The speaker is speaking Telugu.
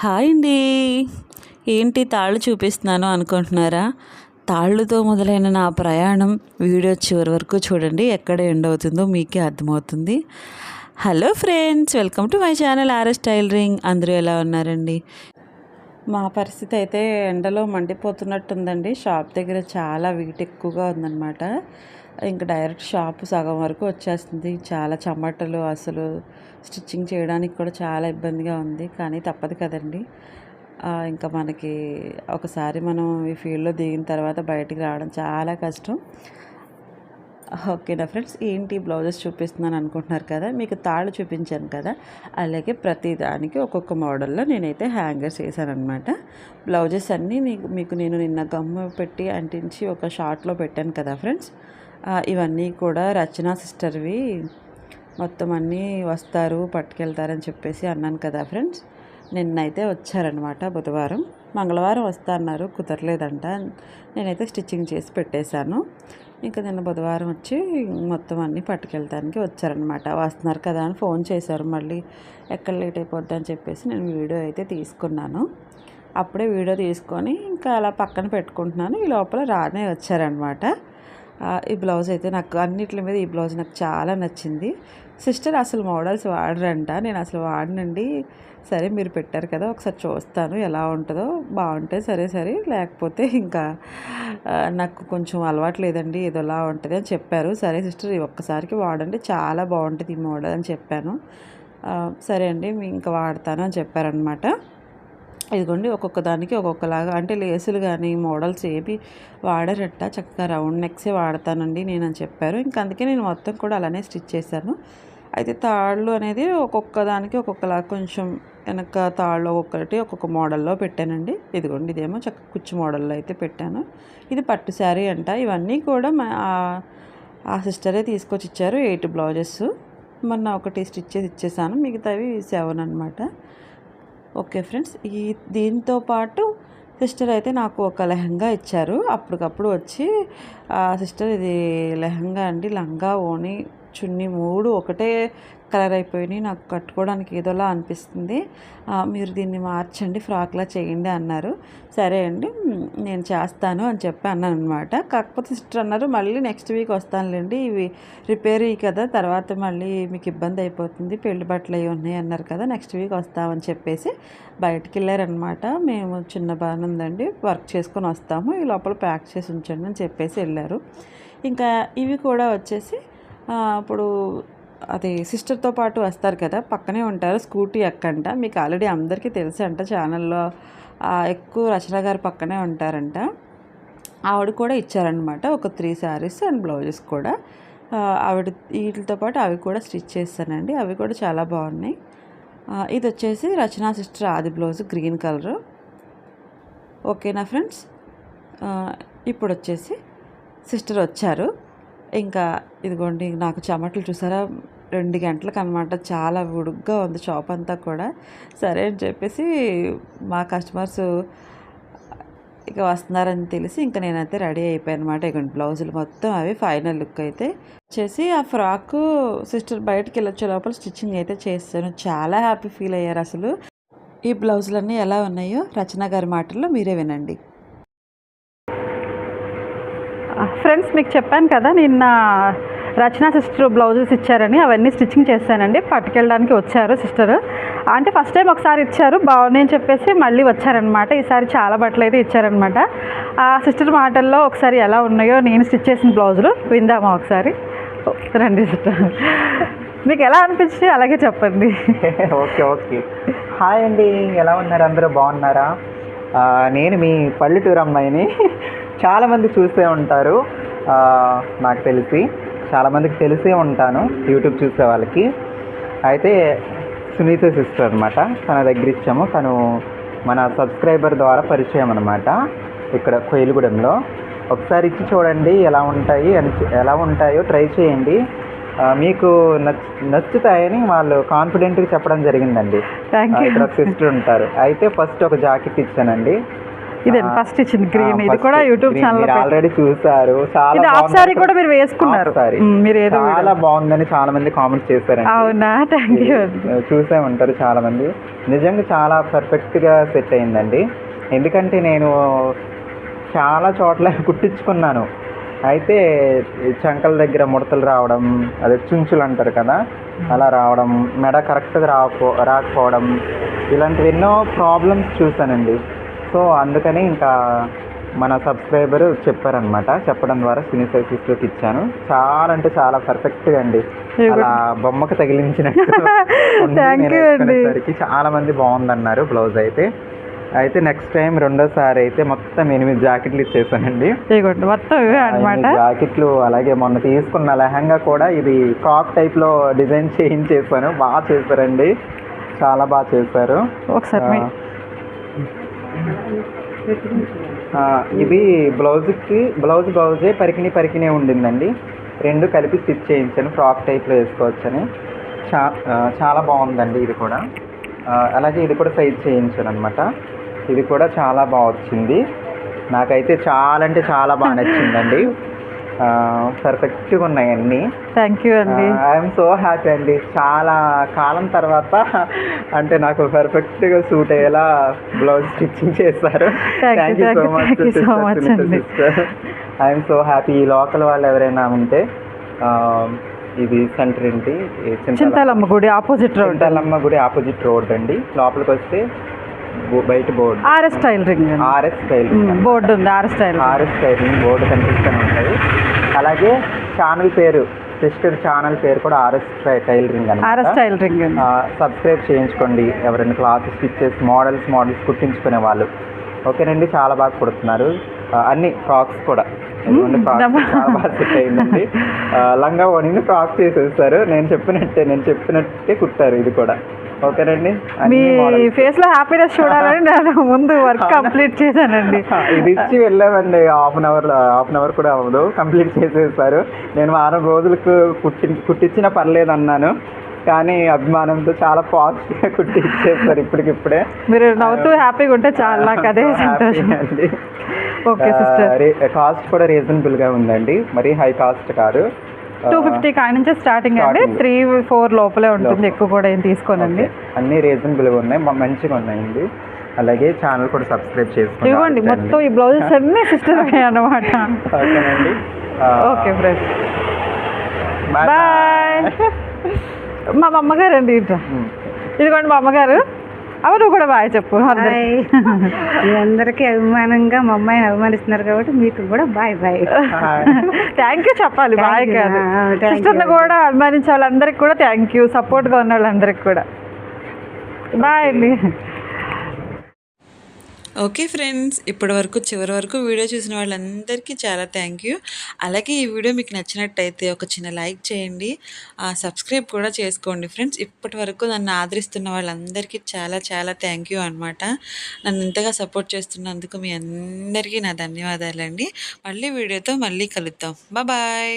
హాయ్ అండి. ఏంటి తాళ్ళు చూపిస్తున్నాను అనుకుంటున్నారా? తాళ్ళుతో మొదలైన నా ప్రయాణం వీడియో చివరి వరకు చూడండి. ఎక్కడ ఎండ్ అవుతుందో మీకే అర్థమవుతుంది. Hello friends welcome to my channel RS tailoring అందరూ ఎలా ఉన్నారండి? మా పరిస్థితి అయితే ఎండలో మండిపోతున్నట్టుందండి. షాప్ దగ్గర చాలా వీట్ ఎక్కువగా ఉందన్నమాట. ఇంకా డైరెక్ట్ షాప్ సగం వరకు వచ్చేస్తుంది. చాలా చెమటలు అసలు స్టిచ్చింగ్ చేయడానికి కూడా చాలా ఇబ్బందిగా ఉంది. కానీ తప్పదు కదండి. ఇంకా మనకి ఒకసారి మనం ఈ ఫీల్డ్లో దిగిన తర్వాత బయటికి రావడం చాలా కష్టం. ఓకేనా ఫ్రెండ్స్? ఏంటి బ్లౌజెస్ చూపిస్తున్నాను అనుకుంటున్నారు కదా? మీకు తాళ్ళు చూపించాను కదా? అలాగే ప్రతి దానికి ఒక్కొక్క మోడల్లో నేనైతే హ్యాంగర్స్ వేసాను అనమాట బ్లౌజెస్ అన్నీ మీకు మీకు నేను నిన్న గమ్ము పెట్టి అంటించి ఒక షార్ట్లో పెట్టాను కదా ఫ్రెండ్స్? ఇవన్నీ కూడా రచన సిస్టర్వి మొత్తం అన్నీ వస్తారు పట్టుకెళ్తారని చెప్పేసి అన్నాను కదా ఫ్రెండ్స్. నిన్నైతే వచ్చారనమాట బుధవారం. మంగళవారం వస్తా అన్నారు కుదరలేదంట. నేనైతే స్టిచ్చింగ్ చేసి పెట్టేశాను. ఇంకా నిన్న బుధవారం వచ్చి మొత్తం అన్నీ పట్టుకెళ్తానికి వచ్చారనమాట వస్తున్నారు కదా అని ఫోన్ చేశారు మళ్ళీ. ఎక్కడ లేట్ అయిపోద్ది అని చెప్పేసి నేను వీడియో అయితే తీసుకున్నాను. అప్పుడే వీడియో తీసుకొని ఇంకా అలా పక్కన పెట్టుకుంటున్నాను. ఈ లోపల రానే వచ్చారనమాట ఈ బ్లౌజ్ అయితే నాకు అన్నిటి మీద ఈ బ్లౌజ్ నాకు చాలా నచ్చింది. సిస్టర్ అసలు మోడల్స్ వాడరంట నేను అసలు వాడనండి. సరే మీరు పెట్టారు కదా ఒకసారి చూస్తాను ఎలా ఉంటుందో. బాగుంటే సరే సరే లేకపోతే ఇంకా నాకు కొంచెం అలవాటు లేదండి ఏదోలా ఉంటుంది అని చెప్పారు. సరే సిస్టర్ ఒక్కసారికి వాడండి చాలా బాగుంటుంది ఈ మోడల్ అని చెప్పాను. సరే అండి ఇంకా వాడతాను అని చెప్పారనమాట ఇదిగోండి ఒక్కొక్క దానికి ఒక్కొక్కలాగా. అంటే లేసులు కానీ మోడల్స్ ఏవి వాడారట. చక్కగా రౌండ్ నెక్సే వాడతానండి నేను అని చెప్పారు. ఇంకా అందుకే నేను మొత్తం కూడా అలానే స్టిచ్ చేశాను. అయితే తాళ్ళు అనేది ఒక్కొక్క దానికి ఒక్కొక్కలా కొంచెం వెనక తాళ్ళు ఒక్కొక్కటి ఒక్కొక్క మోడల్లో పెట్టానండి. ఇదిగోండి ఇదేమో చక్క కుచ్చు మోడల్లో అయితే పెట్టాను. ఇది పట్టు శారీ అంట. ఇవన్నీ కూడా మా ఆ- ఆ సిస్టరే తీసుకొచ్చి ఇచ్చారు. Eight blouses. మొన్న ఒకటి స్టిచ్ చేసి ఇచ్చేసాను. మిగతావి సెవెన్ అనమాట ఓకే ఫ్రెండ్స్ ఈ దీంతో పాటు సిస్టర్ అయితే నాకు ఒక లెహంగా ఇచ్చారు. అప్పటికప్పుడు వచ్చి ఆ సిస్టర్ ఇది లెహంగా అండి లంగా ఓని చున్నీ మూడు ఒకటే కలర్ అయిపోయినాయి. నాకు కట్టుకోవడానికి ఏదోలా అనిపిస్తుంది. మీరు దీన్ని మార్చండి ఫ్రాక్లా చేయండి అన్నారు. సరే అండి నేను చేస్తాను అని చెప్పి అన్నాను అనమాట కాకపోతే సిస్టర్ అన్నారు మళ్ళీ నెక్స్ట్ వీక్ వస్తానులేండి ఇవి రిపేర్ కదా తర్వాత మళ్ళీ మీకు ఇబ్బంది అయిపోతుంది పెళ్ళి బట్టలు అవి ఉన్నాయి అన్నారు కదా నెక్స్ట్ వీక్ వస్తామని చెప్పేసి బయటికి వెళ్ళారనమాట మేము చిన్న బాగానే ఉందండి వర్క్ చేసుకొని వస్తాము ఈ లోపల ప్యాక్ చేసి ఉంచండి అని చెప్పేసి వెళ్ళారు. ఇంకా ఇవి కూడా వచ్చేసి అప్పుడు ఇప్పుడు అది సిస్టర్తో పాటు వస్తారు కదా పక్కనే ఉంటారు స్కూటీ ఎక్కంట మీకు ఆల్రెడీ అందరికీ తెలుసు అంట ఛానల్లో ఎక్కువ రచన గారు పక్కనే ఉంటారంట. ఆవిడ కూడా ఇచ్చారనమాట ఒక త్రీ శారీస్ అండ్ బ్లౌజెస్ కూడా. ఆవిడ వీటితో పాటు అవి కూడా స్టిచ్ చేస్తానండి అవి కూడా చాలా బాగున్నాయి. ఇది వచ్చేసి రచనా సిస్టర్ ఆది బ్లౌజ్ గ్రీన్ కలరు ఓకేనా ఫ్రెండ్స్ ఇప్పుడు వచ్చేసి సిస్టర్ వచ్చారు. ఇంకా ఇదిగోండి నాకు చెమటలు చూసారా? రెండు గంటలకు అనమాట చాలా ఉడుగ్గా ఉంది షాప్ అంతా కూడా. సరే అని చెప్పేసి మా కస్టమర్స్ ఇక వస్తున్నారని తెలిసి ఇంకా నేనైతే రెడీ అయిపోయాను అనమాట ఇక బ్లౌజులు మొత్తం అవి ఫైనల్ లుక్ అయితే చేసి ఆ ఫ్రాక్ సిస్టర్ బయటకు వెళ్ళొచ్చే లోపల స్టిచ్చింగ్ అయితే చేస్తాను చాలా హ్యాపీ ఫీల్ అయ్యారు అసలు. ఈ బ్లౌజులన్నీ ఎలా ఉన్నాయో రచన గారి మాటల్లో మీరే వినండి. ఫ్రెండ్స్ మీకు చెప్పాను కదా నిన్న రచన సిస్టర్ బ్లౌజెస్ ఇచ్చారని అవన్నీ స్టిచ్చింగ్ చేశానండి. పట్టుకెళ్ళడానికి వచ్చారు సిస్టర్. అంటే ఫస్ట్ టైం ఒకసారి ఇచ్చారు బాగున్నాయి అని చెప్పేసి మళ్ళీ వచ్చారనమాట. ఈసారి చాలా బట్టలు అయితే ఇచ్చారనమాట. ఆ సిస్టర్ మాటల్లో ఒకసారి ఎలా ఉన్నాయో నేను స్టిచ్ చేసిన బ్లౌజులు విందామా ఒకసారి? రండి సిస్టర్. మీకు ఎలా అనిపించింది అలాగే చెప్పండి. Okay okay. హాయ్ అండి ఎలా ఉన్నారు? అందరూ బాగున్నారా? నేను మీ పల్లెటూరు అమ్మాయిని. చాలామంది చూసే ఉంటారు. నాకు తెలిసి చాలామందికి తెలిసే ఉంటాను యూట్యూబ్ చూసే వాళ్ళకి. అయితే సునీత సిస్టర్ అనమాట తన దగ్గర ఇచ్చాము. తను మన సబ్స్క్రైబర్ ద్వారా పరిచయం అనమాట ఇక్కడ కోయిలగూడెంలో. ఒకసారి ఇచ్చి చూడండి ఎలా ఉంటాయి అని ఎలా ఉంటాయో ట్రై చేయండి. మీకు నచ్ నచ్చుతాయని వాళ్ళు కాన్ఫిడెంట్గా చెప్పడం జరిగిందండి. ఇక్కడ ఒక సిస్టర్ ఉంటారు. అయితే ఫస్ట్ ఒక జాకెట్ ఇచ్చానండి. ఇదే ఫస్ట్ ఇచ్చింది? గ్రీన్ ఇది కూడా యూట్యూబ్ ఛానల్ ఆల్రెడీ చూసారు. చాలా ఇది. సారీ కూడా మీరు వేసుకున్నారు. మీరు ఏదో చాలా బాగుందని చాలా మంది కామెంట్ చేశారండి. అవునా? థ్యాంక్ యూ చూసే ఉంటారు చాలా మంది. నిజంగా చాలా పర్ఫెక్ట్గా సెట్ అయిందండి. ఎందుకంటే నేను చాలా చోట్ల కుట్టించుకున్నాను. అయితే చంకల దగ్గర ముడతలు రావడం అదే చుంచులు అంటారు కదా అలా రావడం మెడ కరెక్ట్గా రాకపో రాకపోవడం ఇలాంటివి ఎన్నో ప్రాబ్లమ్స్ చూశానండి. సో అందుకని ఇంకా మన సబ్స్క్రైబర్ చెప్పారనమాట చెప్పడం ద్వారా సినీ సర్వీస్లోకి ఇచ్చాను. చాలా అంటే చాలా పర్ఫెక్ట్గా అండి. అలా బొమ్మకు తగిలించినట్టు చాలా మంది బాగుందన్నారు బ్లౌజ్ అయితే. అయితే నెక్స్ట్ టైం రెండోసారి అయితే మొత్తం ఎనిమిది జాకెట్లు ఇచ్చేసానండి. మొత్తం అనమాట జాకెట్లు అలాగే మొన్న తీసుకున్న లెహంగా కూడా ఇది ఫ్రాక్ టైప్లో డిజైన్ చేయించేసాను. బాగా చేశారండి. చాలా బాగా చేశారు. ఒకసారి ఇది బ్లౌజ్కి బ్లౌజ్ బ్లౌజే పరికిణి పరికినే ఉండిందండి. రెండు కలిపి స్టిచ్ చేయించాను ఫ్రాక్ టైప్లో వేసుకోవచ్చని. చా చాలా బాగుందండి ఇది కూడా. అలాగే ఇది కూడా సైజ్ చేయించాను అనమాట ఇది కూడా చాలా బాగా వచ్చింది. నాకైతే చాలా అంటే చాలా బాగా నచ్చిందండి. పర్ఫెక్ట్గా ఉన్నాయి అన్నీ థ్యాంక్ యూ అండి. ఐఎమ్ సో హ్యాపీ అండి. చాలా కాలం తర్వాత అంటే నాకు పర్ఫెక్ట్గా సూట్ అయ్యేలా బ్లౌజ్ స్టిచ్చింగ్ చేస్తారు thank you so much so much అండి. ఐఎమ్ సో హ్యాపీ ఈ లోకల్ వాళ్ళు ఎవరైనా ఉంటే ఇది సెంటర్ ఏంటి? చింతాలమ్మ గుడి ఆపోజిట్ రోడ్ చింతలమ్మ గుడి ఆపోజిట్ రోడ్ అండి. లోపలికి వస్తే బయట board. RS style ring RS style board ఉంది RS style RS tailing board కనిపిస్తూనే ఉంటుంది అలాగే ఛానల్ పేరు సిస్టర్ ఛానల్ పేరు కూడా ఆర్ఎస్ టైలరింగ్ ఆర్ఎస్ అనమాట స్టైల్ రింగ్ అండి. సబ్స్క్రైబ్ చేయించుకోండి. ఎవరైనా క్లాత్ స్టిచెస్ మోడల్స్ మోడల్స్ కుట్టించుకునే వాళ్ళు. ఓకేనండి చాలా బాగా కుడుతున్నారు. అన్ని ఫ్రాక్స్ కూడా. అయిందండి. లంగా ఓణిని ఫ్రాక్ చేసేస్తారు నేను చెప్పినట్టే నేను చెప్పినట్టే కుట్టారు ఇది కూడా. ఓకేనండి మీ. ఫేస్లో హ్యాపీనెస్ చూడాలని నేను ముందు వర్క్ కంప్లీట్ చేశానండి. ఇది ఇచ్చి వెళ్ళామండి. Half an hour half an hour కూడా అవ్వదు. కంప్లీట్ చేసేసారు. నేను వారం రోజులకు కుట్టి కుట్టించినా పర్లేదు అన్నాను కానీ అభిమానంతో చాలా ఫాస్ట్గా కుట్టి ఇచ్చేస్తారు ఇప్పటికిప్పుడే. మీరు నవ్వుతూ హ్యాపీగా ఉంటే చాలా. నాకు అదే సంతోషం. ఓకే సిస్టర్ కాస్ట్ కూడా రీజనబుల్గా ఉందండి. మరీ హై కాస్ట్ కాదు. టూ ఫిఫ్టీ కాడి నుంచి స్టార్టింగ్ అండి. త్రీ ఫోర్ లోపలే ఉంటుంది. ఎక్కువ కూడా ఏం తీసుకోనండి. అన్నీ రీజనబుల్గా ఉన్నాయి. మంచిగా ఉన్నాయండి. అలాగే ఛానల్ కూడా సబ్స్క్రైబ్ చేసుకోండి ఇవ్వండి. మొత్తం ఈ బ్లౌజెస్ అన్ని సిస్టర్ అనమాట ఓకేనండి. ఓకే ఫ్రెండ్స్ బాయ్ బాయ్ మా అమ్మగారు అండి ఇట్లా ఇదిగోండి మా అమ్మగారు. అవ నువ్వు కూడా బాయ్ చెప్పు. మీ అందరికీ అభిమానంగా మా అమ్మాయిని అభిమానిస్తున్నారు కాబట్టి మీకు కూడా బాయ్ బాయ్. థ్యాంక్ యూ చెప్పాలి బాయ్. కాదు. సిస్టర్ని. కూడా అభిమానించే వాళ్ళందరికీ కూడా థ్యాంక్ యూ సపోర్ట్గా ఉన్న వాళ్ళందరికీ కూడా. బాయ్ అండి. ఓకే ఫ్రెండ్స్ ఇప్పటి వరకు చివరి వరకు వీడియో చూసిన వాళ్ళందరికీ చాలా థ్యాంక్ యూ. అలాగే ఈ వీడియో మీకు నచ్చినట్టయితే ఒక చిన్న లైక్ చేయండి. ఆ, సబ్స్క్రైబ్ కూడా చేసుకోండి ఫ్రెండ్స్. ఇప్పటి వరకు నన్ను ఆదరిస్తున్న వాళ్ళందరికీ చాలా చాలా థ్యాంక్ యూ అనమాట నన్ను ఇంతగా సపోర్ట్ చేస్తున్నందుకు మీ అందరికీ నా ధన్యవాదాలండి. మళ్ళీ వీడియోతో మళ్ళీ కలుద్దాం. బాయ్.